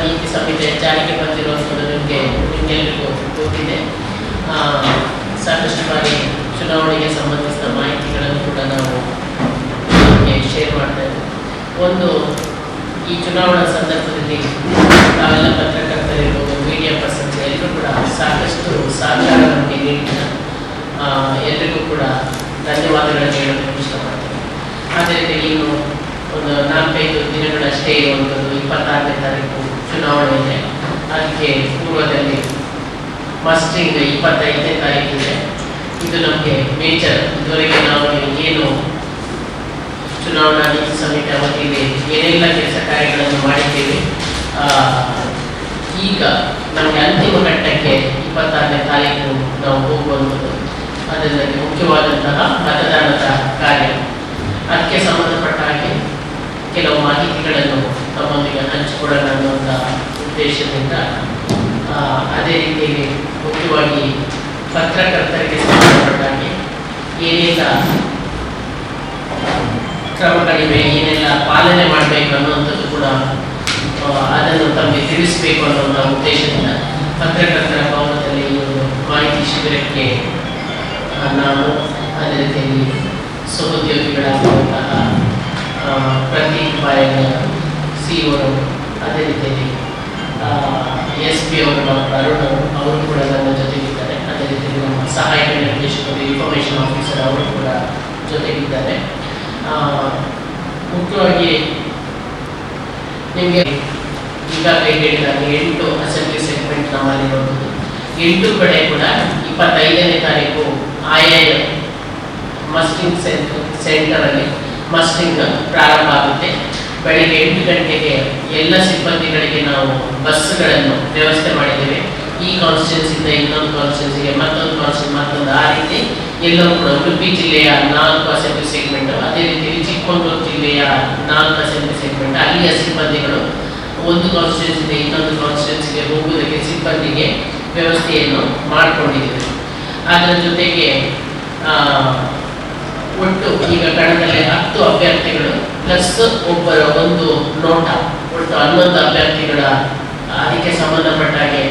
ನೀತಿ ಸಂಹಿತೆ ಜಾರಿಗೆ ಬಂದಿರುವಂಥದ್ದು ನಿಮಗೆ ನಿಮಗೆಲ್ಲರಿಗೂ ಗೊತ್ತಿದೆ. ಸಾಕಷ್ಟು ಬಾರಿ ಚುನಾವಣೆಗೆ ಸಂಬಂಧಿಸಿದ ಮಾಹಿತಿಗಳನ್ನು ಕೂಡ ನಾವು ನಿಮಗೆ ಶೇರ್ ಮಾಡ್ತಾ ಒಂದು ಈ ಚುನಾವಣಾ ಸಂದರ್ಭದಲ್ಲಿ ತಾವೆಲ್ಲ ಪತ್ರಕರ್ತರಿರ್ಬೋದು ಮೀಡಿಯಾ ಪರ್ಸನ್ಸ್ ಎಲ್ಲರೂ ಕೂಡ ಸಾಕಷ್ಟು ಸಹಕಾರ ನಮಗೆ ನೀಡಿದ ಆ, ಎಲ್ರಿಗೂ ಕೂಡ ಧನ್ಯವಾದಗಳನ್ನು ಹೇಳೋದಕ್ಕೆ ಇಷ್ಟಪಡ್ತೇನೆ. ರೀತಿ ಇನ್ನು ಒಂದು ನಾಲ್ಕೈದು ದಿನಗಳಷ್ಟೇ ಒಂದು ಇಪ್ಪತ್ತಾರನೇ ತಾರೀಕು. ಚುನಾವಣೆ ಇದೆ ಅದಕ್ಕೆ ಪೂರ್ವದಲ್ಲಿ ಮಸ್ಟಿಂಗ್ ಇಪ್ಪತ್ತೈದನೇ ತಾರೀಕಿದೆ ಇದು. ನಮಗೆ ಮೇಜರ್ ಇದುವರೆಗೆ ನಾವು ಏನು ಚುನಾವಣಾ ನೀತಿ ಸಮಿತಿ ಅವಧಿಯಲ್ಲಿ ಏನೆಲ್ಲ ಕೆಲಸ ಕಾರ್ಯಗಳನ್ನು ಮಾಡಿದ್ದೇವೆ ಈಗ ನಮಗೆ ಅಂತಿಮ ಘಟ್ಟಕ್ಕೆ ಇಪ್ಪತ್ತಾರನೇ ತಾರೀಕು ನಾವು ಹೋಗುವಂಥದ್ದು. ಅದರಲ್ಲಿ ಮುಖ್ಯವಾದಂತಹ ಮತದಾನದ ಕಾರ್ಯ. ಅದಕ್ಕೆ ಸಂಬಂಧಪಟ್ಟ ಹಾಗೆ ಕೆಲವು ಮಾಹಿತಿಗಳನ್ನು ತಮ್ಮೊಂದಿಗೆ ಹಂಚಿಕೊಳ್ಳೋಣ ಅನ್ನುವಂಥ ಉದ್ದೇಶದಿಂದ ಅದೇ ರೀತಿಯಲ್ಲಿ ಮುಖ್ಯವಾಗಿ ಪತ್ರಕರ್ತರಿಗೆ ಸಂಬಂಧಪಟ್ಟಾಗಿ ಏನೆಲ್ಲ ಕ್ರಮಗಳಿವೆ, ಏನೆಲ್ಲ ಪಾಲನೆ ಮಾಡಬೇಕು ಅನ್ನುವಂಥದ್ದು ಕೂಡ ಅದನ್ನು ತಮಗೆ ತಿಳಿಸಬೇಕು ಅನ್ನುವಂಥ ಉದ್ದೇಶದಿಂದ ಪತ್ರಕರ್ತರ ಭವನದಲ್ಲಿ ಈ ಒಂದು ಮಾಹಿತಿ ಶಿಬಿರಕ್ಕೆ ನಾನು ಅದೇ ರೀತಿಯಲ್ಲಿ ಸಹೋದ್ಯೋಗಿಗಳಾಗಿರುವಂತಹ ಪ್ರತಿ ಬಾಯಣ್ಣ ಸಿ ಅವರು ಅದೇ ರೀತಿಯಲ್ಲಿ ಎಸ್ ಪಿ ಅವರು, ಅರುಣ್ ಅವರು ಅವರು ಕೂಡ ನನ್ನ ಜೊತೆಗಿದ್ದಾರೆ. ಅದೇ ರೀತಿಯಲ್ಲಿ ನಮ್ಮ ಸಹಾಯಕ ನಿರ್ದೇಶಕರು ಇನ್ಫಾರ್ಮೇಷನ್ ಆಫೀಸರ್ ಅವರು ಕೂಡ ಜೊತೆಗಿದ್ದಾರೆ. ಮುಖ್ಯವಾಗಿ ನಿಮಗೆ ಈಗಾಗಲೇ ಹೇಳಿದಾಗ ಎಂಟು ಅಸೆಂಬ್ಲಿ ಸೆಗ್ಮೆಂಟ್ ನಮ್ಮಲ್ಲಿರುವಂಥದ್ದು ಎಂಟು ಕಡೆ ಕೂಡ ಇಪ್ಪತ್ತೈದನೇ ತಾರೀಕು ಆಯಾಯ ಮಸ್ಟಿಂಗ್ ಸೆಂಟರಲ್ಲಿ ಮಸ್ಟಿಂಗ್ ಪ್ರಾರಂಭ ಆಗುತ್ತೆ. ಬೆಳಿಗ್ಗೆ ಎಂಟು ಗಂಟೆಗೆ ಎಲ್ಲ ಸಿಬ್ಬಂದಿಗಳಿಗೆ ನಾವು ಬಸ್ಗಳನ್ನು ವ್ಯವಸ್ಥೆ ಮಾಡಿದ್ದೇವೆ. ಈ ಕಾನ್ಸ್ಟಿಟ್ಯೂನ್ಸಿಂದ ಇನ್ನೊಂದು ಕಾನ್ಸ್ಟಿಟ್ಯೂನ್ಸಿಗೆ ಮತ್ತೊಂದು ಕಾನ್ಸ್ಟಿಟ್ಯೂನ್ಸಿ ಮತ್ತೊಂದು ಆ ರೀತಿ ಎಲ್ಲವೂ ಕೂಡ ಉಡುಪಿ ಜಿಲ್ಲೆಯ ನಾಲ್ಕು ಅಸೆಂಬ್ಲಿ ಸೆಗ್ಮೆಂಟ್ ಅದೇ ರೀತಿಯಲ್ಲಿ ಚಿಕ್ಕಮಗಳೂರು ಜಿಲ್ಲೆಯ ನಾಲ್ಕು ಅಸೆಂಬ್ಲಿ ಸೆಗ್ಮೆಂಟ್ ಅಲ್ಲಿಯ ಸಿಬ್ಬಂದಿಗಳು ಒಂದು ಕಾನ್ಸ್ಟಿಟ್ಯೂನ್ಸಿಂದ ಇನ್ನೊಂದು ಕಾನ್ಸ್ಟಿಟ್ಯೂನ್ಸಿಗೆ ಹೋಗುವುದಕ್ಕೆ ಸಿಬ್ಬಂದಿಗೆ ವ್ಯವಸ್ಥೆಯನ್ನು ಮಾಡಿಕೊಂಡಿದ್ದೇವೆ. ಅದರ ಜೊತೆಗೆ ಒಟ್ಟು ಈಗ ಕಣದಲ್ಲಿ ಹತ್ತು ಅಭ್ಯರ್ಥಿಗಳು ಪ್ಲಸ್ ಒಬ್ಬರ ಒಂದು ನೋಟ, ಒಟ್ಟು ಹನ್ನೊಂದು ಅಭ್ಯರ್ಥಿಗಳ ಅದಕ್ಕೆ ಸಂಬಂಧಪಟ್ಟ ಹಾಗೆ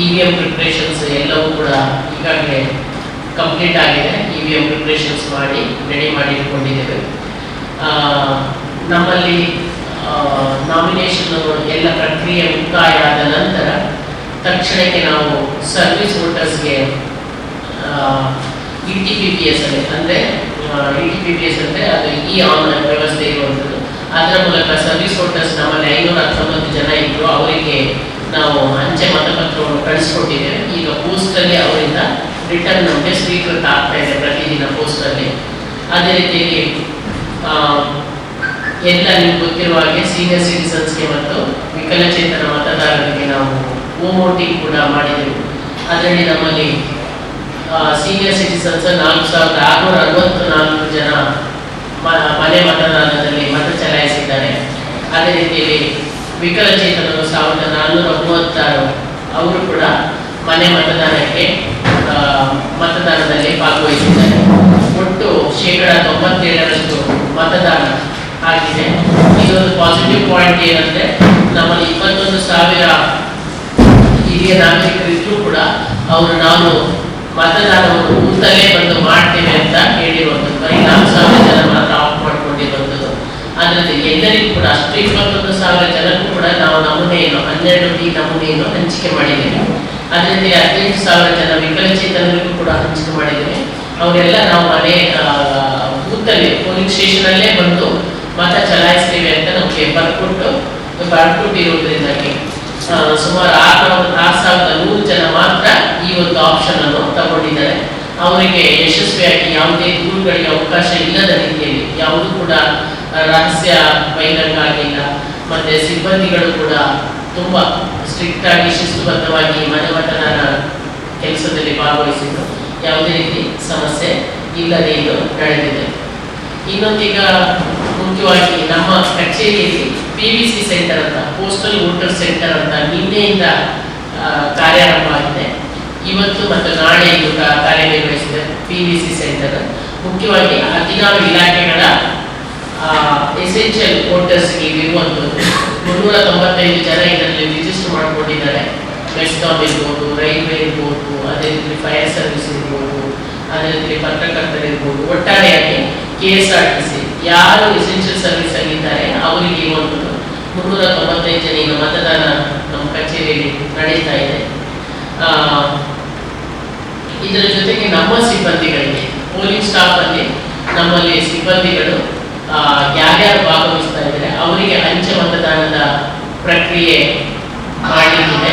ಇ ವಿ ಎಂ ಪ್ರಿಪ್ರೇಷನ್ಸ್ ಎಲ್ಲವೂ ಕೂಡ ಈಗಾಗಲೇ ಕಂಪ್ಲೀಟ್ ಆಗಿದೆ. ಇ ವಿ ಎಂ ಪ್ರಿಪ್ರೇಷನ್ಸ್ ಮಾಡಿ ರೆಡಿ ಮಾಡಿ ಇಟ್ಕೊಂಡಿದ್ದೇವೆ. ನಮ್ಮಲ್ಲಿ ನಾಮಿನೇಷನ್ ಎಲ್ಲ ಪ್ರಕ್ರಿಯೆ ಮುಕ್ತಾಯ ಆದ ನಂತರ ತಕ್ಷಣಕ್ಕೆ ನಾವು service ವೋಟರ್ಸ್ಗೆ E T P P S ಅಂದರೆ ಇ ಟಿ ಎಸ್ ಅಂದರೆ ಅದು ಈ ಆನ್ಲೈನ್ ವ್ಯವಸ್ಥೆ ಇರುವಂಥದ್ದು. ಅದರ ಮೂಲಕ ಸರ್ವಿಸ್ ವೋಟರ್ಸ್ ನಮ್ಮಲ್ಲಿ ಐನೂರ ಹತ್ತೊಂಬತ್ತು ಜನ ಇದ್ದರು ಅವರಿಗೆ ನಾವು ಅಂಚೆ ಮತಪತ್ರವನ್ನು ಕಳಿಸ್ಕೊಟ್ಟಿದ್ದೇವೆ. ಈಗ ಪೋಸ್ಟಲ್ಲಿ ಅವರಿಂದ ರಿಟರ್ನ್ ನಮಗೆ ಸ್ವೀಕೃತ ಆಗ್ತಾ ಇದೆ ಪ್ರತಿದಿನ ಪೋಸ್ಟಲ್ಲಿ ಅದೇ ರೀತಿಯಲ್ಲಿ ಆ, ಎಲ್ಲ ನಿಮ್ಗೆ ಗೊತ್ತಿರುವ ಹಾಗೆ ಸೀನಿಯರ್ ಸಿಟಿಸನ್ಸ್ಗೆ ಮತ್ತು ವಿಕಲಚೇತನ ಮತದಾರರಿಗೆ ನಾವು ವೋಟಿಂಗ್ ಕೂಡ ಮಾಡಿದೆವು. ಅದರಲ್ಲಿ ನಮ್ಮಲ್ಲಿ ಸೀನಿಯರ್ ಸಿಟಿಸನ್ಸ್ ನಾಲ್ಕು ಸಾವಿರದ ಆರುನೂರ ಅರವತ್ತು ನಾಲ್ಕು ಜನ ಮನೆ ಮತದಾನದಲ್ಲಿ ಮತ ಚಲಾಯಿಸಿದ್ದಾರೆ. ಅದೇ ರೀತಿಯಲ್ಲಿ ವಿಕಲಚೇತನರು ಸಾವಿರದ ನಾನ್ನೂರ ಮೂವತ್ತಾರು, ಅವರು ಕೂಡ ಮನೆ ಮತದಾನಕ್ಕೆ ಮತದಾನದಲ್ಲಿ ಭಾಗವಹಿಸಿದ್ದಾರೆ. ಒಟ್ಟು ಶೇಕಡ ತೊಂಬತ್ತೇಳರಷ್ಟು ಮತದಾನ ಆಗಿದೆ. ಇದೊಂದು ಪಾಸಿಟಿವ್ ಪಾಯಿಂಟ್ ಏನಂದ್ರೆ, ನಮ್ಮಲ್ಲಿ ಇಪ್ಪತ್ತೊಂದು ಸಾವಿರ ಹಿರಿಯ ನಾಗರಿಕರಿದ್ರು ಕೂಡ ಅವರು ನಾವು ಮತದಾನವನ್ನು ಕೂತಲ್ಲೇ ಬಂದು ಮಾಡ್ತೇವೆ ಅಂತ ಹೇಳಿರುವಂಥದ್ದು ಬರೀ ನಾಲ್ಕು ಸಾವಿರ ಜನ ಮಾತ್ರ ಆಫ್ ಮಾಡ್ಕೊಂಡಿರುವಂಥದ್ದು ಅದರಲ್ಲಿ ಎಲ್ಲರಿಗೂ ಕೂಡ ಅಷ್ಟು ಇಪ್ಪತ್ತೊಂದು ಸಾವಿರ ಜನಕ್ಕೂ ಕೂಡ ನಾವು ನಮೂನೆಯನ್ನು, ಹನ್ನೆರಡು ಡಿ ನಮೂನೆಯನ್ನು ಹಂಚಿಕೆ ಮಾಡಿದ್ದೇವೆ. ಅದರಲ್ಲಿ ಹದಿನೆಂಟು ಸಾವಿರ ಜನ ವಿಕಲಚೇತನರಿಗೂ ಕೂಡ ಹಂಚಿಕೆ ಮಾಡಿದ್ದೇವೆ. ಅವರೆಲ್ಲ ನಾವು ಮನೆ ಬೂತಲ್ಲಿ, ಪೊಲೀಸ್ ಸ್ಟೇಷನಲ್ಲೇ ಬಂದು ಮತ ಚಲಾಯಿಸ್ತೇವೆ ಅಂತ ನಮಗೆ ಬರ್ಕೊಟ್ಟು ಬರ್ಕೊಟ್ಟಿರುವುದರಿಂದಾಗಿ ಸುಮಾರು ಆರು ಆರು ಸಾವಿರದ ನೂರು ಜನ ಮಾತ್ರ ಈ ಒಂದು ಆಪ್ಷನ್ ಅನ್ನು ಅವರಿಗೆ ಯಶಸ್ವಿಯಾಗಿ ಯಾವುದೇ ದೂರುಗಳಿಗೆ ಅವಕಾಶ ಇಲ್ಲದ ರೀತಿಯಲ್ಲಿ, ಯಾವುದು ಕೂಡ ರಹಸ್ಯ ಬಹಿರಂಗ ಆಗಿಲ್ಲ ಮತ್ತೆ ಸಿಬ್ಬಂದಿಗಳು ಕೂಡ ತುಂಬಾ ಸ್ಟ್ರಿಕ್ಟ್ ಆಗಿ ಶಿಸ್ತುಬದ್ಧವಾಗಿ ಮನೆ ಮತದಾನ ಕೆಲಸದಲ್ಲಿ ಭಾಗವಹಿಸಿದ್ದು ಯಾವುದೇ ರೀತಿ ಸಮಸ್ಯೆ ಇಲ್ಲದೆ ಇದು ನಡೆದಿದೆ. ಇನ್ನೊಂದೀಗ ಮುಖ್ಯವಾಗಿ ನಮ್ಮ ಕಚೇರಿಯಲ್ಲಿ ಪಿ ವಿ ಸಿ ಸೆಂಟರ್ ಅಂತ ಪೋಸ್ಟಲ್ ವೋಟರ್ ಸೆಂಟರ್ ಅಂತ ನಿನ್ನೆಯಿಂದ ಕಾರ್ಯಾರಂಭ ಆಗಿದೆ ಇವತ್ತು ಮತ್ತು ನಾಳೆ ಇದು ಕಾರ್ಯನಿರ್ವಹಿಸಿದ ಪಿ ವಿ ಸಿ ಸೆಂಟರ್ ಮುಖ್ಯವಾಗಿ ಹದಿನಾರು ಇಲಾಖೆಗಳ ಎಸೆನ್ಷಿಯಲ್ ವೋಟರ್ಸ್ಗೆ ಇರುವಂತದ್ದು ಮುನ್ನೂರ ತೊಂಬತ್ತೈದು ಜನ ಇದರಲ್ಲಿ ರಿಜಿಸ್ಟರ್ ಮೆಸ್ಕಾಮ್ ಇರ್ಬೋದು ರೈಲ್ವೆ ಇರ್ಬೋದು, ಅದೇ ರೀತಿ ಫೈರ್ ಸರ್ವಿಸ್ ಇರ್ಬೋದು, ಅದೇ ರೀತಿ ಪತ್ರಕರ್ತರು ಇರ್ಬೋದು. ಒಟ್ಟಾರೆಯಾಗಿ K S R T C ಯಾರು ಎಸೆನ್ಷಿಯಲ್ ಸರ್ವಿಸ್ ಆಗಿದ್ದಾರೆ, ಅವರಿಗೆ ಒಂದು ಮುನ್ನೂರ ತೊಂಬತ್ತೈದು ಜನ ಈಗ ಮತದಾನ ನಮ್ಮ ಕಚೇರಿಯಲ್ಲಿ ನಡೀತಾ ಇದೆ. ಇದರ ಜೊತೆಗೆ ನಮ್ಮ ಸಿಬ್ಬಂದಿಗಳಿಗೆ ಪೋಲಿಂಗ್ ಸ್ಟಾಫ್ ಅಲ್ಲಿ ನಮ್ಮಲ್ಲಿ ಸಿಬ್ಬಂದಿಗಳು ಯಾರ್ಯಾರು ಭಾಗವಹಿಸ್ತಾ ಇದ್ದಾರೆ, ಅವರಿಗೆ ಅಂಚೆ ಮತದಾನದ ಪ್ರಕ್ರಿಯೆ ಮಾಡಲಿಕ್ಕಿದೆ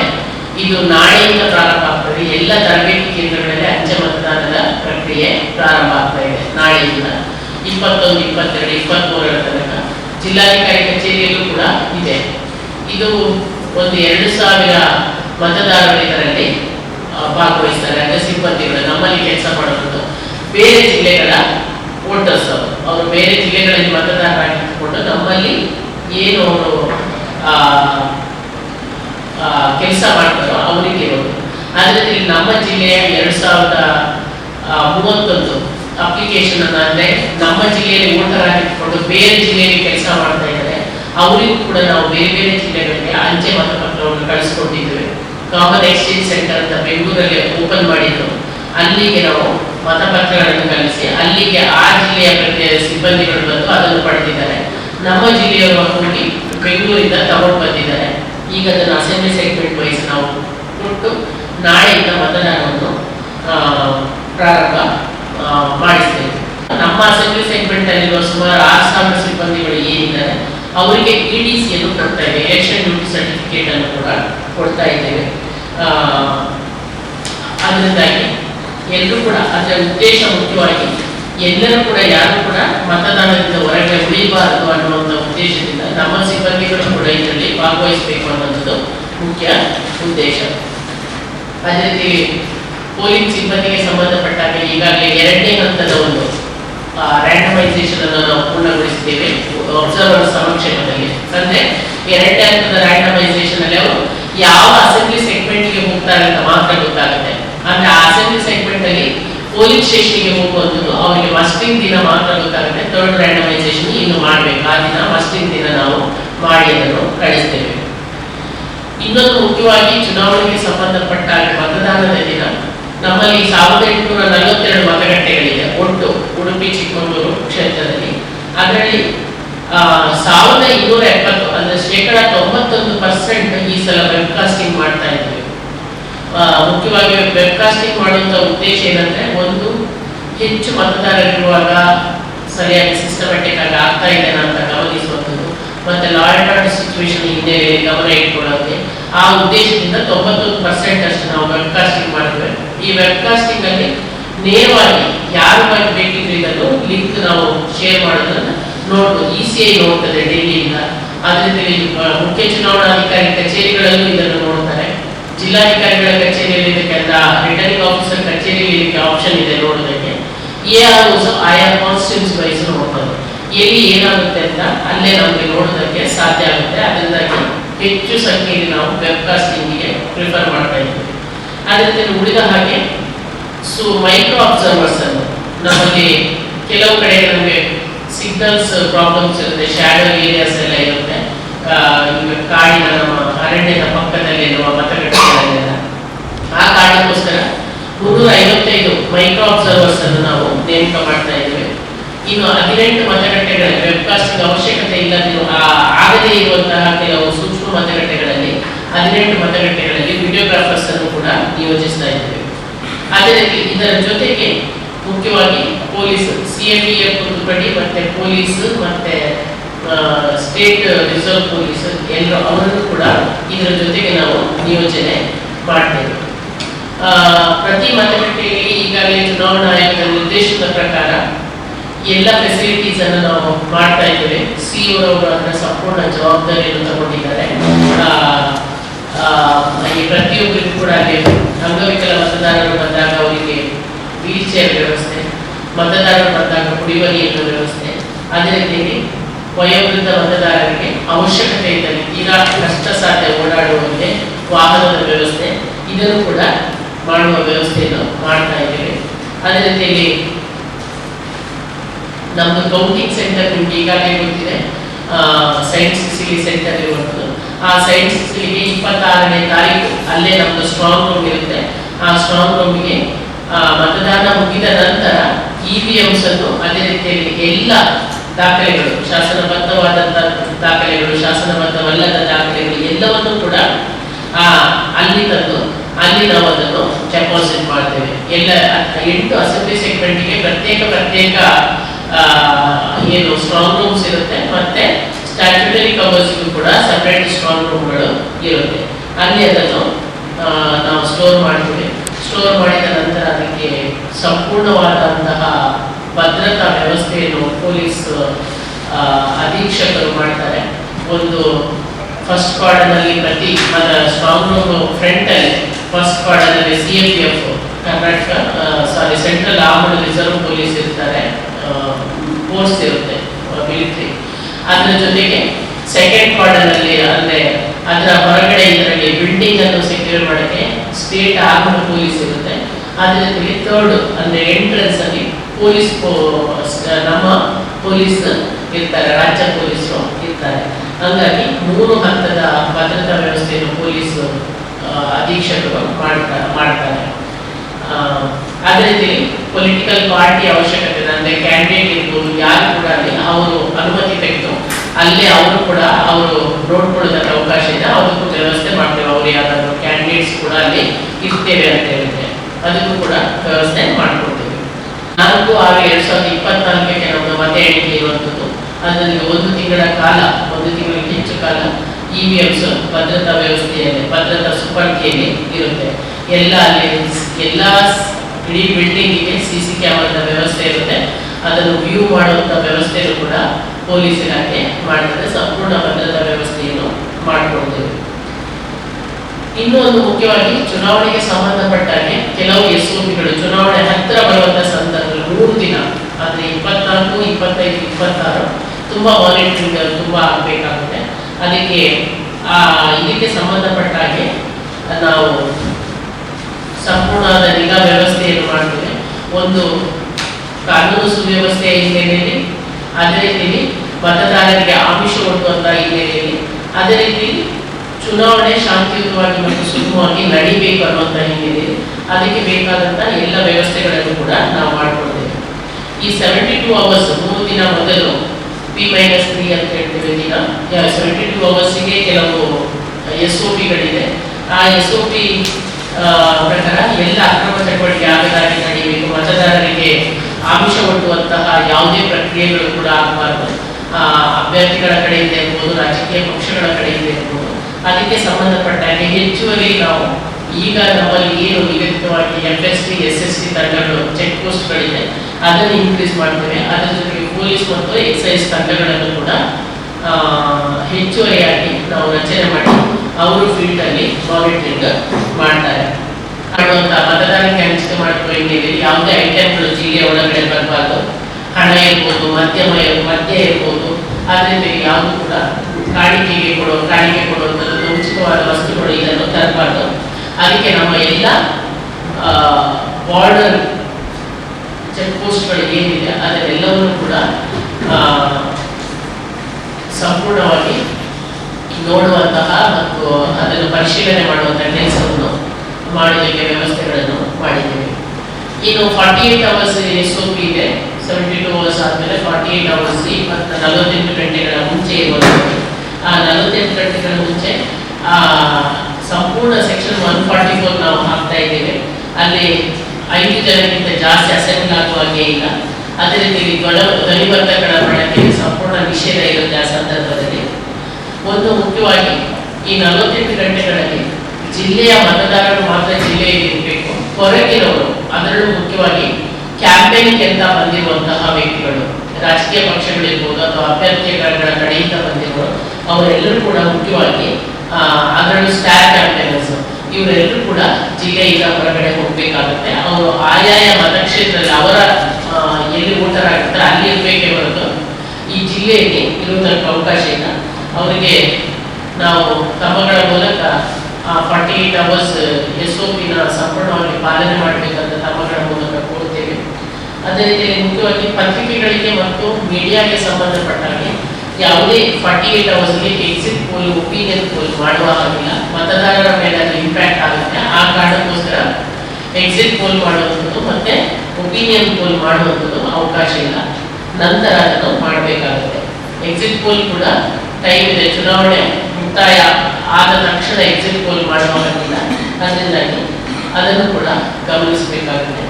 ಇದು ನಾಳೆಯಿಂದ ಪ್ರಾರಂಭ ಆಗ್ತದೆ. ಎಲ್ಲ ತರಬೇತಿ ಕೇಂದ್ರಗಳಲ್ಲಿ ಅಂಚೆ ಮತದಾನದ ಪ್ರಕ್ರಿಯೆ ಪ್ರಾರಂಭ ಆಗ್ತಾ ಇದೆ ನಾಳೆಯಿಂದ ಇಪ್ಪತ್ತೊಂದು, ಇಪ್ಪತ್ತೆರಡು, ಇಪ್ಪತ್ಮೂರರ ತನಕ ಜಿಲ್ಲಾಧಿಕಾರಿ ಕಚೇರಿಯಲ್ಲೂ ಕೂಡ ಇದೆ. ಇದು ಒಂದು ಎರಡು ಸಾವಿರ ಮತದಾರರು ಇದರಲ್ಲಿ ಭಾಗವಹಿಸ್ತಾರೆ ಅಂದ್ರೆ ಸಿಬ್ಬಂದಿಗಳು ನಮ್ಮಲ್ಲಿ ಕೆಲಸ ಮಾಡೋದು ಬೇರೆ ಜಿಲ್ಲೆಗಳ ವೋಟರ್ಸ್ ಅವರು. ಬೇರೆ ಜಿಲ್ಲೆಗಳಲ್ಲಿ ಮತದಾರರಾಗಿದ್ದುಕೊಂಡು ನಮ್ಮಲ್ಲಿ ಏನು ಅವರು ಕೆಲಸ ಮಾಡ್ತಾರೋ ಅವರಿಗೆ ಆದರೆ ನಮ್ಮ ಜಿಲ್ಲೆಯ ಎರಡು ಸಾವಿರದ ಮೂವತ್ತೊಂದು ಅಪ್ಲಿಕೇಶನ್ ಅನ್ನ ಅಂದ್ರೆ ನಮ್ಮ ಜಿಲ್ಲೆಯಲ್ಲಿ ವೋಟರ್ ಆಗಿಟ್ಕೊಂಡು ಬೇರೆ ಜಿಲ್ಲೆಯಲ್ಲಿ ಕೆಲಸ ಮಾಡ್ತಾ ಇದ್ದಾರೆ, ಅವರಿಗೂ ಕೂಡ ನಾವು ಬೇರೆ ಬೇರೆ ಜಿಲ್ಲೆಗಳಿಗೆ ಅಂಚೆ ಮತಪತ್ರವನ್ನು ಕಳಿಸ್ಕೊಟ್ಟಿದ್ದೇವೆ. ಕಾಮನ್ ಎಕ್ಸ್ಚೇಂಜ್ ಸೆಂಟರ್ ಅಂತ ಬೆಂಗಳೂರಲ್ಲಿ ಓಪನ್ ಮಾಡಿದ್ರು. ಅಲ್ಲಿಗೆ ನಾವು ಮತಪತ್ರಗಳನ್ನು ಕಳಿಸಿ, ಅಲ್ಲಿಗೆ ಆ ಜಿಲ್ಲೆಯ ಪ್ರತಿ ಸಿಬ್ಬಂದಿಗಳು ಬಂದು ಅದನ್ನು ಪಡೆದಿದ್ದಾರೆ. ನಮ್ಮ ಜಿಲ್ಲೆಯವರು ಹೋಗಿ ಬೆಂಗಳೂರಿಂದ ತಗೊಂಡು ಬಂದಿದ್ದಾರೆ. ಈಗ ಅದನ್ನು ಅಸೆಂಬ್ಲಿ ಸೆಗ್ಮೆಂಟ್ ವೈಸ್ ನಾವು ಕೊಟ್ಟು ನಾಳೆಯಿಂದ ಮತದಾನವನ್ನು ಪ್ರಾರಂಭ ಮಾಡಿಸ್ತೇವೆ. ನಮ್ಮ ಅಸೆಂಬ್ಲಿ ಸೆಗ್ಮೆಂಟ್ ಅಲ್ಲಿರುವ ಸುಮಾರು ಆರು ಸಾವಿರ ಸಿಬ್ಬಂದಿಗಳು ಏನಿದ್ದಾರೆ, ಅವರಿಗೆ ಇ ಡಿ ಸಿಯನ್ನು ಕೊಡ್ತಾ ಇದ್ದೇವೆ. ಎಲೆಕ್ಷನ್ ಡ್ಯೂಟಿ ಸರ್ಟಿಫಿಕೇಟ್ ಅನ್ನು ಕೂಡ ಕೊಡ್ತಾ ಇದ್ದೇವೆ. ಅದರಿಂದಾಗಿ ಎಲ್ಲರೂ ಕೂಡ ಅದರ ಉದ್ದೇಶ ಮುಖ್ಯವಾಗಿ ಎಲ್ಲರೂ ಕೂಡ ಯಾರು ಕೂಡ ಮತದಾನದಿಂದ ಹೊರಗೆ ಉಳಿಬಾರದು ಅನ್ನುವಂಥ ಉದ್ದೇಶದಿಂದ ನಮ್ಮ ಸಿಬ್ಬಂದಿಗಳು ಕೂಡ ಇದರಲ್ಲಿ ಭಾಗವಹಿಸಬೇಕು ಅನ್ನೋದು ಮುಖ್ಯ ಉದ್ದೇಶ. ಅದೇ ರೀತಿ ಪೋಲಿಂಗ್ ಸಿಬ್ಬಂದಿಗೆ ಸಂಬಂಧಪಟ್ಟಾಗ ಈಗಾಗಲೇ ಎರಡನೇ ಹಂತದ ಒಂದು ರ್ಯಾಂಡಮೈಸೇಷನ್ ಅನ್ನು ನಾವು ಪೂರ್ಣಗೊಳಿಸಿದ್ದೇವೆ. ಅಬ್ಸರ್ವರ್ ಸಮಕ್ಷೇಪದಲ್ಲಿ ಅಂದ್ರೆ ಎರಡನೇ ಹಂತದ ರ್ಯಾಂಡಮೈಸೇಷನ್ ಅಲ್ಲಿ ಅವರು ಯಾವ ಅಸೆಂಬ್ಲಿ ಸೆಗ್ಮೆಂಟ್ಗೆ ಹೋಗ್ತಾರೆ ಅಂತ ಮಾತ್ರ ಗೊತ್ತಾಗುತ್ತೆ. ಅಂದ್ರೆ ಆ ಅಸೆಂಬ್ಲಿ ಸೆಗ್ಮೆಂಟ್ ಅಲ್ಲಿ ಪೋಲಿಂಗ್ ಸ್ಟೇಷನ್ಗೆ ಹೋಗುವಂಥದ್ದು ಅವರಿಗೆ ಮಸ್ಟಿಂಗ್ ದಿನ ಮಾತ್ರ ಗೊತ್ತಾಗುತ್ತೆ. ಥರ್ಡ್ ರ್ಯಾಂಡಮೈಸೇಷನ್ ಇನ್ನು ಮಾಡಬೇಕು. ಆ ದಿನ ಮಸ್ಟಿಂಗ್ ದಿನ ನಾವು ಮಾಡಿ ಅದನ್ನು ಕಳಿಸ್ತೇವೆ. ಇನ್ನೊಂದು ಮುಖ್ಯವಾಗಿ ಚುನಾವಣೆಗೆ ಸಂಬಂಧಪಟ್ಟ ಮತದಾನದ ದಿನ. ನಮ್ಮಲ್ಲಿ ಸಾವಿರದ ಎಂಟುನೂರ ನಲವತ್ತೆರಡು ಮತಗಟ್ಟೆಗಳಿದೆ. ಒಟ್ಟು, ಉಡುಪಿ, ಚಿಕ್ಕಮಗಳೂರು ಕ್ಷೇತ್ರದಲ್ಲಿ. ಅದರಲ್ಲಿ ಸಾವಿರದ ಇನ್ನೂರ ಎಪ್ಪತ್ತು ಶೇಕಡ ತೊಂಬತ್ತೊಂದು ಪರ್ಸೆಂಟ್ ಈ ಸಲ ವೆಬ್ಕಾಸ್ಟಿಂಗ್ ಮಾಡ್ತಾ ಇದ್ದೀವಿ ಮುಖ್ಯವಾಗಿ ವೆಬ್ಕಾಸ್ಟಿಂಗ್ ಮಾಡುವಂಥ ಉದ್ದೇಶ ಏನಂದ್ರೆ ಒಂದು, ಹೆಚ್ಚು ಮತದಾರರಿರುವಾಗ ಸರಿಯಾಗಿ ಸಿಸ್ಟಮೆಟಿಕ್ ಆಗಿ ಆಗ್ತಾ ಇದೆ ಅಂತ ಗಮನಿಸುವಂಥದ್ದು. ಮತ್ತೆ ಲಾ ಅಂಡ್ ಆರ್ಡರ್ ಸಿಚುವೇಶನ್ ಹಿಂದೆ ಗಮನ ಇಟ್ಕೊಳ್ಳೋಕೆ. ಆ ಉದ್ದೇಶದಿಂದ ತೊಂಬತ್ತೊಂದು ಪರ್ಸೆಂಟ್ ಅಷ್ಟು ನಾವು ವೆಬ್ಕಾಸ್ಟಿಂಗ್ ಮಾಡಿದ್ವಿ. ಈ ವೆಬ್ಕಾಸ್ಟಿಂಗ್ ಅಲ್ಲಿ ನೇರವಾಗಿ ಯಾರು ಬೇಕಿದ್ರು ಇದನ್ನು ಲಿಂಕ್ ನಾವು ಶೇರ್ ಮಾಡೋದನ್ನ ನೋಡ್ಬೋದು. ಇ ಸಿ ಐ ನೋಡ್ತದೆ ಡೆಲ್ಲಿಯಿಂದ ಅದೇ ಮುಖ್ಯ ಚುನಾವಣಾಧಿಕಾರಿ ಕಚೇರಿಗಳಲ್ಲೂ ಇದನ್ನು ನೋಡ್ತಾರೆ ಜಿಲ್ಲಾಧಿಕಾರಿಗಳ ಕಚೇರಿಯಲ್ಲಿ ಇದಕ್ಕೆಲ್ಲ ರಿಟರ್ನಿಂಗ್ ಆಫೀಸರ್ ಕಚೇರಿಯಲ್ಲಿ ಇದಕ್ಕೆ ಆಪ್ಷನ್ ಇದೆ ನೋಡೋದಕ್ಕೆ ಎ ಆರ್ ಆಯಾ ಕಾನ್ಸ್ಟಿಟ್ಯೂನ್ಸ್ ವೈಸ್ ನೋಡ್ಬೋದು ಎಲ್ಲಿ ಏನಾಗುತ್ತೆ ಅಂತ ಅಲ್ಲೇ ನಮಗೆ ನೋಡೋದಕ್ಕೆ ಸಾಧ್ಯ ಆಗುತ್ತೆ. ಅದರಿಂದಾಗಿ ಹೆಚ್ಚು ಸಂಖ್ಯೆಯಲ್ಲಿ ನಾವು ವೆಬ್ಕಾಸ್ಟಿಂಗಿಗೆ ಪ್ರಿಫರ್ ಮಾಡ್ತಾ ಇದ್ದೀವಿ. ಅದರಿಂದ ಉಳಿದ ಹಾಗೆ, ಸೊ ಮೈಕ್ರೋ ಅಬ್ಸರ್ವರ್ಸ್ ಅನ್ನು ನಮಗೆ ಕೆಲವು ಕಡೆ ನಮಗೆ ಸಿಗ್ನಲ್ಸ್ ಪ್ರಾಬ್ಲಮ್ಸ್ ಇರುತ್ತೆ ಶ್ಯಾಡೋ ಏರಿಯಾಸ್ ಎಲ್ಲ ಇರುತ್ತೆ. ಈಗ ಕಾಡಿನ ಅರಣ್ಯದ ಪಕ್ಕದಲ್ಲಿ ಇರುವ ಮತಗಟ್ಟೆಗಳೆಲ್ಲ ಆ ಕಾರಣಕ್ಕೋಸ್ಕರ ಮುನ್ನೂರ ಐವತ್ತೈದು ಮೈಕ್ರೋ ಅಬ್ಸರ್ವರ್ಸ್ ಅನ್ನು ನಾವು ನೇಮಕ ಮಾಡ್ತಾ ಇದ್ದೇವೆ. ಇನ್ನು ಹದಿನೆಂಟು ಮತಗಟ್ಟೆಗಳಲ್ಲಿ ವೆಬ್ಕಾಸ್ಟಿಂಗ್ ಅವಶ್ಯಕತೆ ಇಲ್ಲದಿರುವ ಆಗದೇ ಇರುವಂತಹ ಕೆಲವು ಸೂಕ್ಷ್ಮ ಮತಗಟ್ಟೆಗಳಲ್ಲಿ ಹದಿನೆಂಟು ಮತಗಟ್ಟೆಗಳಲ್ಲಿ ವಿಡಿಯೋಗ್ರಾಫರ್ಸ್ ಅನ್ನು ಕೂಡ ನಿಯೋಜಿಸ್ತಾ ಇದ್ದೇವೆ. ಅದೇ ರೀತಿ ಇದರ ಜೊತೆಗೆ ಮುಖ್ಯವಾಗಿ ಪೊಲೀಸ್ ಸಿ ಪಿ ಮತ್ತೆ ಪೊಲೀಸ್ ಮತ್ತೆ ಸ್ಟೇಟ್ ರಿಸರ್ವ್ ಪೊಲೀಸ್ ಎಲ್ಲರೂ ಅವರನ್ನು ಕೂಡ ಇದರ ಜೊತೆಗೆ ನಾವು ನಿಯೋಜನೆ ಮಾಡ್ತೇವೆ. ಪ್ರತಿ ಮತಗಟ್ಟೆಯಲ್ಲಿ ಈಗಾಗಲೇ ಚುನಾವಣಾ ಆಯೋಗದ ನಿರ್ದೇಶನದ ಪ್ರಕಾರ ಎಲ್ಲ ಫೆಸಿಲಿಟೀಸ್ ಅನ್ನು ನಾವು ಮಾಡ್ತಾ ಇದ್ದೇವೆ. ಸಿ ಅವರು ಸಂಪೂರ್ಣ ಜವಾಬ್ದಾರಿಯನ್ನು ತಗೊಂಡಿದ್ದಾರೆ. ಪ್ರತಿಯೊಬ್ಬರಿಗೂ ಕೂಡ ಅಲ್ಲಿ ಅಂಗವಿಕಲ ಮತದಾರರು ಬಂದಾಗ ಅವರಿಗೆ ವೀಲ್ ಚೇರ್ ವ್ಯವಸ್ಥೆ ಮತದಾರರು ಬಂದಾಗ ಕುಡಿಯುವ ನೀರಿನ ವ್ಯವಸ್ಥೆ. ಅದೇ ರೀತಿಯಲ್ಲಿ ವಯೋವೃದ್ಧ ಮತದಾರರಿಗೆ ಅವಶ್ಯಕತೆ ಇದ್ದಲ್ಲಿ ತೀರಾ ಕಷ್ಟ ಸಾಧ್ಯ ಓಡಾಡುವಂತೆ ವಾಹನದ ವ್ಯವಸ್ಥೆ, ಇದನ್ನು ಕೂಡ ಮಾಡುವ ವ್ಯವಸ್ಥೆಯನ್ನು ಮಾಡ್ತಾ ಇದ್ದೇವೆ. ಅದೇ ರೀತಿಯಲ್ಲಿ ನಮ್ದು ಕೌಂಟಿಂಗ್ ಸೆಂಟರ್ ನಿಮ್ಗೆ ಈಗಾಗಲೇ ಗೊತ್ತಿದೆ. ಸೈನ್ಸ್ ಸಿಸಿಲಿ ಸೆಂಟರ್ ಇರುವಂಥದ್ದು. ಆ ಸೈನ್ಸ್ ಸಿಸಿಲಿಗೆ ಇಪ್ಪತ್ತಾರನೇ ತಾರೀಕು ಅಲ್ಲೇ ನಮ್ದು ಸ್ಟ್ರಾಂಗ್ ರೂಮ್ ಇರುತ್ತೆ. ಆ ಸ್ಟ್ರಾಂಗ್ ರೂಮ್ಗೆ ಮತದಾನ ಮುಗಿದ ನಂತರ ಇ ವಿ ಅದೇ ರೀತಿಯಲ್ಲಿ ಎಲ್ಲ ದಾಖಲೆಗಳು ಶಾಸನಬದ್ಧವಾದಂತಹ ದಾಖಲೆಗಳು, ಶಾಸನಬದ್ಧವಲ್ಲದ ದಾಖಲೆಗಳು ಎಲ್ಲವನ್ನು ಕೂಡ ಅಲ್ಲಿ ತಂದು, ಅಲ್ಲಿ ನಾವು ಅದನ್ನು ಡೆಪಾಸಿಟ್ ಮಾಡ್ತೇವೆ. ಎಲ್ಲ ಎಂಟು ಅಸೆಂಬ್ಲಿ ಸೆಗ್ಮೆಂಟ್ಗೆ ಪ್ರತ್ಯೇಕ ಪ್ರತ್ಯೇಕ ಏನು ಸ್ಟ್ರಾಂಗ್ ರೂಮ್ಸ್ ಇರುತ್ತೆ, ಮತ್ತೆ ಸ್ಟ್ಯಾಚುಟರಿ ಕವರ್ಸ್ಗೂ ಕೂಡ ಸಪ್ರೇಟ್ ಸ್ಟ್ರಾಂಗ್ ರೂಮ್ಗಳು ಇರುತ್ತೆ. ಅಲ್ಲಿ ಅದನ್ನು ನಾವು ಸ್ಟೋರ್ ಮಾಡ್ತೀವಿ. ಸ್ಟೋರ್ ಮಾಡಿದ ನಂತರ ಅದಕ್ಕೆ ಸಂಪೂರ್ಣವಾದಂತಹ ಭದ್ರತಾ ವ್ಯವಸ್ಥೆಯನ್ನು ಪೊಲೀಸ್ ಅಧೀಕ್ಷಕರು ಮಾಡ್ತಾರೆ. ಒಂದು ಫಸ್ಟ್ ಕಾರ್ಡನಲ್ಲಿ ಪ್ರತಿ ಸ್ಟ್ರಾಂಗ್ ರೂಮ್ ಫ್ರಂಟ್ ಅಲ್ಲಿ first ಕಾರ್ಡನಲ್ಲಿ C F F Karnataka sorry central armed reserve police ಇರ್ತಾರೆ. ಫೋರ್ಸ್ ಇರುತ್ತೆ ಮಿಲಿಟ್ರಿ ಅದರ ಜೊತೆಗೆ ಸೆಕೆಂಡ್ ಕಾರ್ಡನಲ್ಲಿ ಅಂದರೆ ಅದರ ಹೊರಗಡೆ ಇದರಲ್ಲಿ ಬಿಲ್ಡಿಂಗ್ ಅನ್ನು ಸೆಕ್ಯೂರ್ ಮಾಡಕ್ಕೆ ಸ್ಟೇಟ್ ಆರ್ಮ್ಡ್ ಪೊಲೀಸ್ ಇರುತ್ತೆ. ಅದ್ರ ತರ್ಡ್ ಅಂದರೆ ಎಂಟ್ರೆನ್ಸ್ ಅಲ್ಲಿ ಪೊಲೀಸ್ ನಮ್ಮ ಪೊಲೀಸ್ ಇರ್ತಾರೆ, ರಾಜ್ಯ ಪೊಲೀಸರು ಇರ್ತಾರೆ. ಹಂಗಾಗಿ ಮೂರು ಹಂತದ ಭದ್ರತಾ ವ್ಯವಸ್ಥೆಯನ್ನು ಪೊಲೀಸ್ ಅಧೀಕ್ಷಕರು ಮಾಡ್ತಾರೆ. ಮಾಡ್ತಾರೆ ಅದೇ ರೀತಿ ಪೊಲಿಟಿಕಲ್ ಪಾರ್ಟಿ ಅವಶ್ಯಕತೆ. ಅಂದ್ರೆ ಕ್ಯಾಂಡಿಡೇಟ್ ಇರ್ಬೋದು, ಯಾರು ಕೂಡ ಅಲ್ಲಿ ಅವರು ಅನುಮತಿ ತೆಗೆದು ಅಲ್ಲೇ ಅವರು ಕೂಡ ಅವರು ನೋಡ್ಕೊಳ್ಳೋದಕ್ಕೆ ಅವಕಾಶ ಇದೆ. ಅವರು ವ್ಯವಸ್ಥೆ ಮಾಡ್ತೇವೆ. ಅವ್ರು ಯಾರಾದ್ರು ಕ್ಯಾಂಡಿಡೇಟ್ಸ್ ಕೂಡ ಅಲ್ಲಿ ಇರ್ತೇವೆ ಅಂತ ಹೇಳಿದ್ರೆ. ಅದಕ್ಕೂ ಕೂಡ ವ್ಯವಸ್ಥೆ ಮಾಡಿಕೊಡ್ತೀವಿ ನಾಲ್ಕು ಆರು ಎರಡ್ ಸಾವಿರದ ಇಪ್ಪತ್ನಾಲ್ಕಕ್ಕೆ ನಮ್ಮದು ಮತ ಎಣಿಕೆ ಇರುವಂಥದ್ದು ಅದರಲ್ಲಿ ಒಂದು ತಿಂಗಳ ಕಾಲ, ಒಂದು ತಿಂಗಳಿಗೆ ಹೆಚ್ಚು ಕಾಲ ಇ ವಿ ಎಮ್ಸ್ ಭದ್ರತಾ ವ್ಯವಸ್ಥೆಯಲ್ಲಿ, ಭದ್ರತಾ ಸುಪರ್ಧಿಯಲ್ಲಿ ಇರುತ್ತೆ. ಎಲ್ಲ ಅಲ್ಲಿ ಎಲ್ಲ ಇಡೀ ಬಿಲ್ಡಿಂಗಿಗೆ ಸಿ ಸಿ ಕ್ಯಾಮರಾದ ವ್ಯವಸ್ಥೆ ಇರುತ್ತೆ. ಅದನ್ನು ವ್ಯೂ ಮಾಡುವಂಥ ವ್ಯವಸ್ಥೆಯನ್ನು ಕೂಡ ಪೊಲೀಸ್ ಇಲಾಖೆ ಮಾಡ್ತಾರೆ ಸಂಪೂರ್ಣ ಭದ್ರತಾ ವ್ಯವಸ್ಥೆಯನ್ನು ಮಾಡಿಕೊಡ್ತೇವೆ ಇನ್ನೂ ಒಂದು ಮುಖ್ಯವಾಗಿ ಚುನಾವಣೆಗೆ ಸಂಬಂಧಪಟ್ಟ ಹಾಗೆ ಕೆಲವು ಎಸ್ಗಳು ಚುನಾವಣೆ ಹತ್ತಿರ ಬರುವಂತ ಸಂದರ್ಭದಲ್ಲಿ ಮೂರು ದಿನ ಅಂದ್ರೆ ಇಪ್ಪತ್ನಾಲ್ಕು, ಇಪ್ಪತ್ತೈದು, ಇಪ್ಪತ್ತಾರು ತುಂಬಾ ವಾಲಂಟಿಯರ್ ತುಂಬಾ ಆಗಬೇಕಾಗುತ್ತೆ. ಅದಕ್ಕೆ ಆ ಇದಕ್ಕೆ ಸಂಬಂಧಪಟ್ಟ ಹಾಗೆ ನಾವು ಸಂಪೂರ್ಣವಾದ ನಿಗಾ ವ್ಯವಸ್ಥೆಯನ್ನು ಮಾಡ್ತೇವೆ. ಒಂದು ಕಾನೂನು ಸುವ್ಯವಸ್ಥೆಯ ಹಿನ್ನೆಲೆಯಲ್ಲಿ, ಅದೇ ರೀತಿಯಲ್ಲಿ ಮತದಾರರಿಗೆ ಆಮಿಷ ಒಡ್ಡುವಂತಹ ಹಿನ್ನೆಲೆಯಲ್ಲಿ, ಅದೇ ರೀತಿಯಲ್ಲಿ ಚುನಾವಣೆ ಶಾಂತಿಯುತವಾಗಿ ಮತ್ತು ಸುಗಮವಾಗಿ ನಡೀಬೇಕು ಅನ್ನುವಂಥ ಹಿನ್ನೆಲೆಯಲ್ಲಿ ಅದಕ್ಕೆ ಬೇಕಾದಂಥ ಎಲ್ಲ ವ್ಯವಸ್ಥೆಗಳನ್ನು ಕೂಡ ನಾವು ಮಾಡಿಕೊಡ್ತೇವೆ ಈ ಸೆವೆಂಟಿ ಟೂ ಅವರ್ಸ್ ಮೂರು ದಿನ ಮೊದಲು ಪಿ ಮೈನಸ್ ತ್ರೀ ಅಂತ ಹೇಳ್ತೇವೆ ದಿನ ಸೆವೆಂಟಿ ಟೂ ಅವರ್ಸಿಗೆ ಕೆಲವು ಎಸ್ ಒ ಪಿಗಳಿದೆ ಆ ಎಸ್ ಒ ಪಿ ಪ್ರಕಾರ ಎಲ್ಲ ಅಕ್ರಮ ಚಟುವಟಿಕೆ ಆಗದಾಗಿ ನಡೀಬೇಕು. ಮತದಾರರಿಗೆ ಆಮಿಷ ಒಡ್ಡುವಂತಹ ಯಾವುದೇ ಪ್ರಕ್ರಿಯೆಗಳು ಕೂಡ ಆಗಬಾರ್ದು. ಅಭ್ಯರ್ಥಿಗಳ ಕಡೆಯಿಂದ ಇರ್ಬೋದು ರಾಜಕೀಯ ಪಕ್ಷಗಳ ಕಡೆಯಿಂದ ಇರ್ಬೋದು ಅದಕ್ಕೆ ಸಂಬಂಧಪಟ್ಟ ಹಾಗೆ ಹೆಚ್ಚುವರಿ ನಾವು ಈಗ ನಮ್ಮಲ್ಲಿ ಏನು ನಿಗದಿತವಾಗಿ F S T S S T ತಂಡಗಳು ಚೆಕ್ ಪೋಸ್ಟ್ಗಳಿದೆ ಅದನ್ನು ಇನ್ಕ್ರೀಸ್ ಮಾಡ್ತೇವೆ. ಅದರ ಜೊತೆಗೆ ಪೊಲೀಸ್ ಮತ್ತು ಎಕ್ಸೈಸ್ ತಂಡಗಳನ್ನು ಕೂಡ ಹೆಚ್ಚುವರಿಯಾಗಿ ನಾವು ರಚನೆ ಮಾಡಿ ಅವರು ಫೀಲ್ಡ್ ಅಲ್ಲಿ ಮಾನಿಟರಿಂಗ್ ಮಾಡ್ತಾರೆ. ಮಾಡುವಂತಹ ಮತದಾನಕ್ಕೆ ಹಂಚಿಕೆ ಹಿನ್ನೆಲೆಯಲ್ಲಿ ಯಾವುದೇ ಐಟಮ್ಗಳು ಜಿಲ್ಲೆಯ ಒಳಗಡೆ ಬರಬಾರ್ದು. ಹಣ ಇರ್ಬೋದು, ಮದ್ಯಮ ಮದ್ಯ ಇರ್ಬೋದು ಅದರಿಂದ ಯಾವುದು ಕೂಡ ಕಾಣಿಕೆಗೆ ಕೊಡೋ ಕಾಣಿಕೆ ಕೊಡುವಂಥದ್ದು ಉಚಿತವಾದ ವಸ್ತುಗಳು ಇದನ್ನು ತರಬಾರ್ದು. ಅದಕ್ಕೆ ನಮ್ಮ ಎಲ್ಲ ಬಾರ್ಡರ್ ಚೆಕ್ ಪೋಸ್ಟ್ಗಳು ಏನಿದೆ, ಅದನ್ನೆಲ್ಲವನ್ನು ಕೂಡ ಸಂಪೂರ್ಣವಾಗಿ ನೋಡುವಂತಹ ಮತ್ತು ಅದನ್ನು ಪರಿಶೀಲನೆ ಮಾಡುವಂತಹ ಕೆಲಸವನ್ನು ಮಾಡಲಿಕ್ಕೆ ವ್ಯವಸ್ಥೆಗಳನ್ನು ಮಾಡಿದ್ದೇವೆ. ಇನ್ನು forty eight hours S O P ಇದೆ. ಸೆವೆಂಟಿ ಟೂ ಅವರ್ಸ್ ಆದಮೇಲೆ ಫಾರ್ಟಿ ಏಟ್ ಅವರ್ಸ್ ಇಪ್ಪತ್ತ ನಲವತ್ತೆಂಟು ಗಂಟೆಗಳ ಮುಂಚೆ ಇರುವಂಥದ್ದು. ಆ, ನಲವತ್ತೆಂಟು ಗಂಟೆಗಳ ಮುಂಚೆ, ಆ, ಸಂಪೂರ್ಣ ಸೆಕ್ಷನ್ ಒನ್ ಫಾರ್ಟಿ ಫೋರ್ ನಾವು ಹಾಕ್ತಾ ಇದ್ದೇವೆ. ಅಲ್ಲಿ ಐದು ಜನಕ್ಕಿಂತ ಜಾಸ್ತಿ ಅಸೆಂಬ್ಲ್ ಆಗುವ ಹಾಗೆ ಇಲ್ಲ. ಅದೇ ರೀತಿ ಧ್ವನ ಧ್ವನಿವರ್ಧಕಗಳ ಬಳಕೆ ಸಂಪೂರ್ಣ ನಿಷೇಧ ಇರುತ್ತೆ ಆ ಸಂದರ್ಭದಲ್ಲಿ. ಒಂದು ಮುಖ್ಯವಾಗಿ, ಈ ನಲವತ್ತೆಂಟು ಗಂಟೆಗಳಲ್ಲಿ ಜಿಲ್ಲೆಯ ಮತದಾರರು ಮಾತ್ರ ಜಿಲ್ಲೆಯಲ್ಲಿ ಇರಬೇಕು. ಹೊರಗಿರೋರು, ಅದರಲ್ಲೂ ಮುಖ್ಯವಾಗಿ ಕ್ಯಾಂಪೇನ್ಗೆ ಅಂತ ಬಂದಿರುವಂತಹ ವ್ಯಕ್ತಿಗಳು, ರಾಜಕೀಯ ಪಕ್ಷಗಳಿರ್ಬೋದು ಅಥವಾ ಅಭ್ಯರ್ಥಿಗಳ ಕಡೆಯಿಂದ ಬಂದಿರೋರು ಅವರೆಲ್ಲರೂ ಕೂಡ ಮುಖ್ಯವಾಗಿ ಅದರಲ್ಲೂ ಸ್ಟಾರ್ ಕ್ಯಾಂಪೇನರ್ಸ್ ಇವರೆಲ್ಲರೂ ಕೂಡ ಜಿಲ್ಲೆಯಿಂದ ಹೊರಗಡೆ ಹೋಗ್ಬೇಕಾಗುತ್ತೆ. ಅವರು ಆಯಾಯ ಮತಕ್ಷೇತ್ರದಲ್ಲಿ ಅವರ ಎಲ್ಲಿ ವೋಟರ್ ಆಗಿರ್ತಾರೆ ಅಲ್ಲಿ ಇರಬೇಕೇ ಹೊರತು ಈ ಜಿಲ್ಲೆಯಲ್ಲಿ ಇರುವುದಕ್ಕೆ ಅವಕಾಶ ಇಲ್ಲ. ಅವರಿಗೆ ನಾವು ಕ್ರಮಗಳ ಮೂಲಕ forty eight hours S O ಪಿನ ಸಂಪೂರ್ಣವಾಗಿ ಪಾಲನೆ ಮಾಡಬೇಕಂತ ಕ್ರಮಗಳ ಮೂಲಕ ಕೊಡ್ತೇವೆ ಅದೇ ರೀತಿ ಮುಖ್ಯವಾಗಿ ಪತ್ರಿಕೆಗಳಿಗೆ ಮತ್ತು ಮೀಡಿಯಾಗೆ ಸಂಬಂಧಪಟ್ಟ ಹಾಗೆ ಯಾವುದೇ ಫಾರ್ಟಿ ಏಟ್ ಅವರ್ಸ್ಗೆ ಎಕ್ಸಿಟ್ ಪೋಲ್ ಒಪಿನಿಯನ್ ಪೋಲ್ ಮಾಡುವ ಹಾಗಿಲ್ಲ ಮತದಾರರ ಮೇಲೆ ಅದು ಇಂಪ್ಯಾಕ್ಟ್ ಎಕ್ಸಿಟ್ ಪೋಲ್ ಮಾಡುವಂಥದ್ದು ಮತ್ತೆ ಒಪಿನಿಯನ್ ಪೋಲ್ ಮಾಡುವಂಥದ್ದು ಅವಕಾಶ ಇಲ್ಲ. ನಂತರ ಅದನ್ನು ಮಾಡಬೇಕಾಗುತ್ತೆ. ಎಕ್ಸಿಟ್ ಪೋಲ್ ಕೂಡ ಟೈಮ್ ಇದೆ. ಚುನಾವಣೆ ಮುಕ್ತಾಯ ಆದ ತಕ್ಷಣ ಎಕ್ಸಿಟ್ ಪೋಲ್ ಮಾಡುವಾಗಿಲ್ಲ ಅದರಿಂದಾಗಿ ಅದನ್ನು ಕೂಡ ಗಮನಿಸಬೇಕಾಗುತ್ತೆ.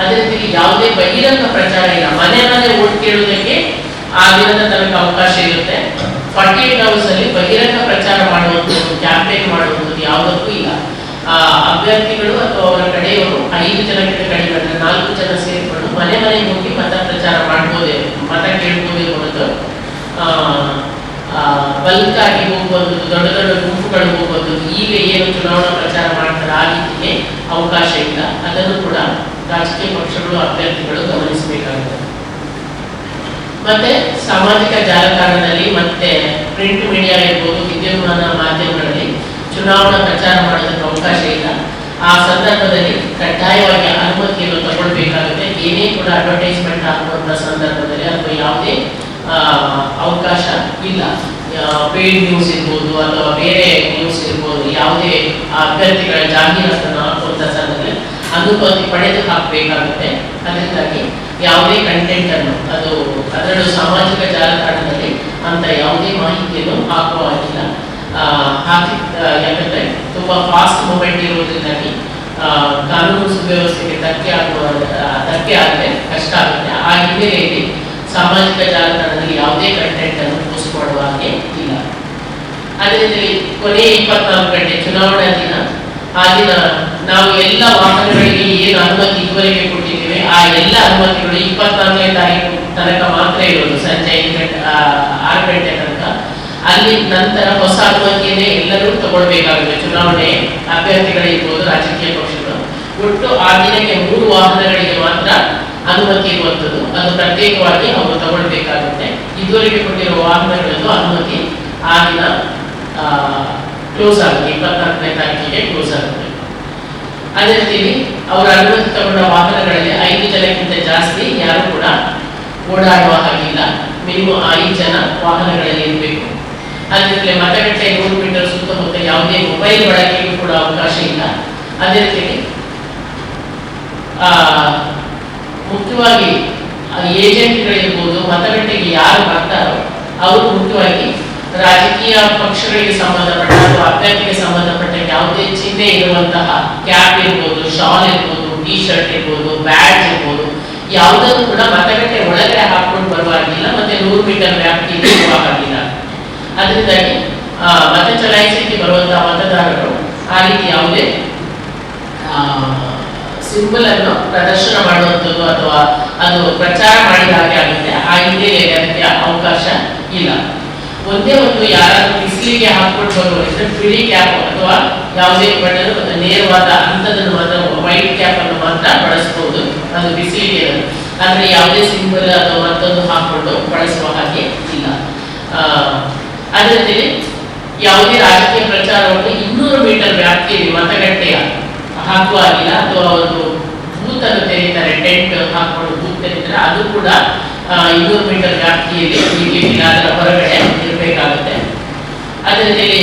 ಅದೇ ರೀತಿ ಯಾವುದೇ ಬಹಿರಂಗ ಪ್ರಚಾರ ಇಲ್ಲ. ಮನೆ ಮನೆ ಓಟ್ ಕೇಳುವುದಕ್ಕೆ ಆ ದಿನದ ತನಕ ಅವಕಾಶ ಇರುತ್ತೆ. ಫಾರ್ಟಿ ಏಟ್ ಅವರ್ಸ್ ಅಲ್ಲಿ ಬಹಿರಂಗ ಪ್ರಚಾರ ಮಾಡುವಂಥದ್ದು ಕ್ಯಾಂಪೇನ್ ಮಾಡುವಂಥದ್ದು ಯಾವುದಕ್ಕೂ ಇಲ್ಲ. ಆ ಅಭ್ಯರ್ಥಿಗಳು ಅಥವಾ ಅವರ ಕಡೆಯವರು ಐದು ಕಡಿಮೆ ಅಂದ್ರೆ ನಾಲ್ಕು ಜನ ಸೇರಿಕೊಂಡು ಮನೆ ಮನೆಗೆ ಹೋಗಿ ಮತ ಪ್ರಚಾರ ಮಾಡ್ಬೋದೇ, ಮತ ಕೇಳ್ಬೋದೇ ಹೊರತು. ಬಲ್ಕ್ ಆಗಿ ಹೋಗುವಂಥದ್ದು, ದೊಡ್ಡ ದೊಡ್ಡ ಗುಂಪುಗಳು ಹೋಗುವಂಥದ್ದು, ಈಗ ಏನು ಚುನಾವಣಾ ಪ್ರಚಾರ ಮಾಡ್ತಾರೆ ಆ ರೀತಿಗೆ ಅವಕಾಶ ಇಲ್ಲ. ಅದನ್ನು ಕೂಡ ರಾಜಕೀಯ ಪಕ್ಷಗಳು, ಅಭ್ಯರ್ಥಿಗಳು ಗಮನಿಸಬೇಕಾಗುತ್ತೆ ಮತ್ತೆ ಸಾಮಾಜಿಕ ಜಾಲತಾಣದಲ್ಲಿ ಮತ್ತೆ ಪ್ರಿಂಟ್ ಮೀಡಿಯಾ ಇರ್ಬೋದು, ವಿದ್ಯುನ್ಮಾನ ಮಾಧ್ಯಮಗಳಲ್ಲಿ ಚುನಾವಣಾ ಪ್ರಚಾರ ಮಾಡೋದಕ್ಕೆ ಅವಕಾಶ ಇಲ್ಲ. ಆ ಸಂದರ್ಭದಲ್ಲಿ ಕಡ್ಡಾಯವಾಗಿ ಅನುಮತಿಯನ್ನು ತಗೊಳ್ಬೇಕಾಗುತ್ತೆ. ಏನೇ ಕೂಡ ಅಡ್ವರ್ಟೈಸ್ಮೆಂಟ್ ಹಾಕುವಂತ ಸಂದರ್ಭದಲ್ಲಿ ಅಥವಾ ಯಾವುದೇ ಅವಕಾಶ ಇಲ್ಲ. ಪೇಡ್ ನ್ಯೂಸ್ ಇರ್ಬೋದು ಅಥವಾ ಬೇರೆ ನ್ಯೂಸ್ ಇರ್ಬೋದು, ಯಾವುದೇ ಅಭ್ಯರ್ಥಿಗಳ ಜಾಹೀರಾತನ್ನು ಹಾಕುವಂತ ಸಂದರ್ಭದಲ್ಲಿ ಅನುಮತಿ ಪಡೆದು ಹಾಕಬೇಕಾಗುತ್ತೆ. ಅದರಿಂದಾಗಿ ಯಾವುದೇ ಕಂಟೆಂಟ್ ಅನ್ನು ಅದು ಅದರಲ್ಲೂ ಸಾಮಾಜಿಕ ಜಾಲತಾಣದಲ್ಲಿ ಅಂತ ಯಾವುದೇ ಮಾಹಿತಿಯನ್ನು ಹಾಕುವ ಹಾಗಿಲ್ಲ ಆ, ಹಾಕಿ ಯಾಕಂದ್ರೆ ತುಂಬಾ ಫಾಸ್ಟ್ ಮೂಮೆಂಟ್ ಇರುವುದರಿಂದಾಗಿ ಕಾನೂನು ಸುವ್ಯವಸ್ಥೆಗೆ ಧಕ್ಕೆ ಆಗುವ ಧಕ್ಕೆ ಆದರೆ ಕಷ್ಟ ಆಗುತ್ತೆ ಆ ಹಿನ್ನೆಲೆಯಲ್ಲಿ ಸಾಮಾಜಿಕ ಜಾಲತಾಣದಲ್ಲಿ ಯಾವುದೇ ಕಂಟೆಂಟ್ ಅನ್ನು ಪೋಸ್ಟ್ ಮಾಡುವ ಹಾಗೆ ಇಲ್ಲ. ಅದೇ ರೀತಿ ಕೊನೆ ಇಪ್ಪತ್ನಾಲ್ಕು ಗಂಟೆ ಚುನಾವಣಾ ದಿನ. ಆ ದಿನ ನಾವು ಎಲ್ಲ ವಾಹನಗಳಿಗೆ ಏನು ಅನುಮತಿ ಇದುವರೆಗೆ ಕೊಟ್ಟಿದ್ದೇವೆ ಆ ಎಲ್ಲ ಅನುಮತಿಗಳು ಇಪ್ಪತ್ನಾಲ್ಕನೇ ತಾರೀಕು ತನಕ ಮಾತ್ರ ಇರೋದು, ಸಂಜೆ ಐದು ಗಂಟೆ ಆರು ಗಂಟೆ ತನಕ. ಅಲ್ಲಿ ನಂತರ ಹೊಸ ಅನುಮತಿಯನ್ನೇ ಎಲ್ಲರೂ ತಗೊಳ್ಬೇಕಾಗುತ್ತೆ. ಚುನಾವಣೆ ಅಭ್ಯರ್ಥಿಗಳಿರ್ಬೋದು ರಾಜಕೀಯ ಪಕ್ಷಗಳು. ಒಟ್ಟು ಆ ದಿನಕ್ಕೆ ಮೂರು ವಾಹನಗಳಿಗೆ ಮಾತ್ರ ಅನುಮತಿ ಇರುವಂಥದ್ದು. ಅದು ಪ್ರತ್ಯೇಕವಾಗಿ ಅವರು ತಗೊಳ್ಬೇಕಾಗುತ್ತೆ. ಇದುವರೆಗೆ ಕೊಟ್ಟಿರುವ ವಾಹನಗಳದ್ದು ಅನುಮತಿ ಆ ದಿನ ಕ್ಲೋಸ್ ಆಗುತ್ತೆ. ಇಪ್ಪತ್ನಾಲ್ಕನೇ ತಾರೀಕಿಗೆ ಕ್ಲೋಸ್ ಆಗುತ್ತೆ. ಅದೇ ರೀತಿ ಅವರು ಅನುಮತಿ ತಗೊಂಡ ವಾಹನಗಳಲ್ಲಿ ಐದು ಜನಕ್ಕಿಂತ ಜಾಸ್ತಿ ಯಾರು ಕೂಡ ಓಡಾಡುವ ಹಾಗಿಲ್ಲ. ಮಿನಿಮಮ್ ಐದು ಜನ ವಾಹನಗಳಲ್ಲಿ ಇರಬೇಕು. ಅದೇ ಮತಗಟ್ಟೆ ನೂರು ಮೀಟರ್ ಸುತ್ತಮುತ್ತ ಯಾವುದೇ ಮೊಬೈಲ್ ಬಳಕೆಗೂ ಕೂಡ ಅವಕಾಶ ಇಲ್ಲ. ಅದೇ ರೀತಿ ಮುಖ್ಯವಾಗಿ ಏಜೆಂಟ್ಗಳಿರ್ಬೋದು, ಮತಗಟ್ಟೆಗೆ ಯಾರು ಬರ್ತಾರೋ, ಅವರು ಮುಖ್ಯವಾಗಿ ರಾಜಕೀಯ ಪಕ್ಷಗಳಿಗೆ ಸಂಬಂಧಪಟ್ಟ ಅಥವಾ ಅಭ್ಯರ್ಥಿಗೆ ಸಂಬಂಧಪಟ್ಟ ಯಾವುದೇ ಚಿಹ್ನೆ ಇರುವಂತಹ ಕ್ಯಾಪ್ ಇರ್ಬೋದು ಶಾಲ್ ಇರ್ಬೋದು ಟಿ ಶರ್ಟ್ ಇರ್ಬೋದು ಬ್ಯಾಟ್ ಇರ್ಬೋದು, ಯಾವುದನ್ನು ಕೂಡ ಮತಗಟ್ಟೆ ಒಳಗಡೆ ಹಾಕೊಂಡು ಬರುವಾಗಿಲ್ಲ ಮತ್ತೆ ನೂರು ಮೀಟರ್ ವ್ಯಾಪ್ತಿಯಲ್ಲಿ ಇರುವಾಗಿಲ್ಲ ಅದರಿಂದಾಗಿ ಮತ ಚಲಾಯಿಸಲಿಕ್ಕೆ ಬರುವಂತಹ ಮತದಾರರು ಆ ರೀತಿ ಯಾವುದೇ ಸಿಂಬಲ್ ಅನ್ನು ಪ್ರದರ್ಶನ ಮಾಡುವಂಥದ್ದು ಅಥವಾ ಅದು ಪ್ರಚಾರ ಮಾಡಿದ ಹಾಗೆ ಆಗುತ್ತೆ. ಆ ಹಿನ್ನೆಲೆಯಲ್ಲಿ ಅದಕ್ಕೆ ಅವಕಾಶ ಇಲ್ಲ. ಒಂದೇ ಒಂದು ಯಾರಾದ್ರೂ ಬಿಸಿಲಿಗೆ ಹಾಕೊಂಡು ಬರುವವರಿದ್ರೆ ಬಿಳಿ ಕ್ಯಾಪ್ ಅಥವಾ ಯಾವುದೇ ಬಣ್ಣ ನೇರವಾದ ಅಂಥದನ್ನು ಮಾತ್ರ ವೈಟ್ ಕ್ಯಾಪ್ ಅನ್ನು ಮಾತ್ರ ಬಳಸಬಹುದು ಅದು ಬಿಸಿಲಿಗೆ ಆದರೆ ಯಾವುದೇ ಸಿಂಬಲ್ ಅಥವಾ ಮತ್ತೊಂದು ಹಾಕೊಂಡು ಬಳಸುವ ಹಾಗೆ ಇಲ್ಲ. ಅದರ ಅದೇ ರೀತಿ ಯಾವುದೇ ರಾಜಕೀಯ ಪ್ರಚಾರವನ್ನು ಇನ್ನೂರು ಮೀಟರ್ ವ್ಯಾಪ್ತಿಯಲ್ಲಿ ಮತಗಟ್ಟೆಯ ಹಾಕುವ ಹಾಗಿಲ್ಲ. ಅಥವಾ ಒಂದು ಬೂತ್ ಅನ್ನು ತೆರೀತಾರೆ ಟೆಂಟ್ ಹಾಕೊಂಡು ಬೂತ್ ತೆರೀತಾರೆ ಅದು ಕೂಡ ಇನ್ನೂರು ಮೀಟರ್ ವ್ಯಾಪ್ತಿಯಲ್ಲಿ ಇರ್ಲಿಕ್ಕಿಲ್ಲ ಅದರ ಹೊರಗಡೆ ಇರಬೇಕಾಗುತ್ತೆ. ಅದರಲ್ಲಿ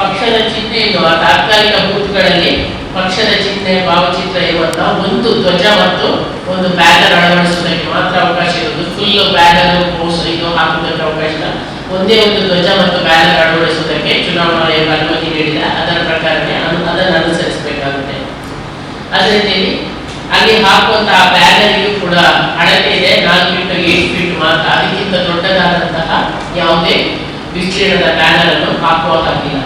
ಪಕ್ಷದ ಚಿಹ್ನೆ ಇದು. ಆ ತಾತ್ಕಾಲಿಕ ಬೂತ್ಗಳಲ್ಲಿ ಪಕ್ಷದ ಚಿಹ್ನೆ, ಭಾವಚಿತ್ರ ಇರುವಂತಹ ಒಂದು ಧ್ವಜ ಮತ್ತು ಒಂದು ಬ್ಯಾನರ್ ಅಳವಡಿಸುವುದಕ್ಕೆ ಮಾತ್ರ ಅವಕಾಶ ಇರುವುದು. ಫುಲ್ ಬ್ಯಾನರ್ ಪೋಸ್ಟ್ ಇದು ಹಾಕುವುದಕ್ಕೆ ಅವಕಾಶ ಒಂದೇ ಒಂದು ಧ್ವಜ ಮತ್ತು ಬ್ಯಾನರ್ ಅಳವಡಿಸುವುದಕ್ಕೆ ಚುನಾವಣಾ ಆಯೋಗ ಅನುಮತಿ ನೀಡಿದೆ. ಅದರ ಪ್ರಕಾರನೇ ಅದನ್ನು ಅನುಸರಿಸಬೇಕಾಗುತ್ತೆ. ಅದೇ ರೀತಿಯಲ್ಲಿ ಅಲ್ಲಿ ಹಾಕುವಂತಹ ಬ್ಯಾನರ್ಗೂ ಕೂಡ ಅಳತೆ ಇದೆ. ನಾಲ್ಕು ಫೀಟ್ ಏಟ್ ಫೀಟ್ ಮಾತ್ರ. ಅದಕ್ಕಿಂತ ದೊಡ್ಡದಾದಂತಹ ಯಾವುದೇ ವಿಸ್ತೀರ್ಣದ ಬ್ಯಾನರ್ ಅನ್ನು ಹಾಕುವ ಹಾಕಿಲ್ಲ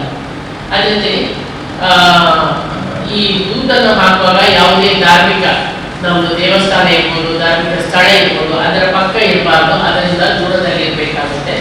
ಈ ದೂತನ್ನು ಹಾಕುವಾಗ ಯಾವುದೇ ಧಾರ್ಮಿಕ ನಮ್ಮದು ದೇವಸ್ಥಾನ ಇರ್ಬೋದು, ಧಾರ್ಮಿಕ ಸ್ಥಳ ಇರ್ಬೋದು, ಅದರ ಪಕ್ಕ ಇರಬಾರ್ದು. ಅದರಿಂದ ದೂರದಲ್ಲಿ ಇರಬೇಕಾಗುತ್ತೆ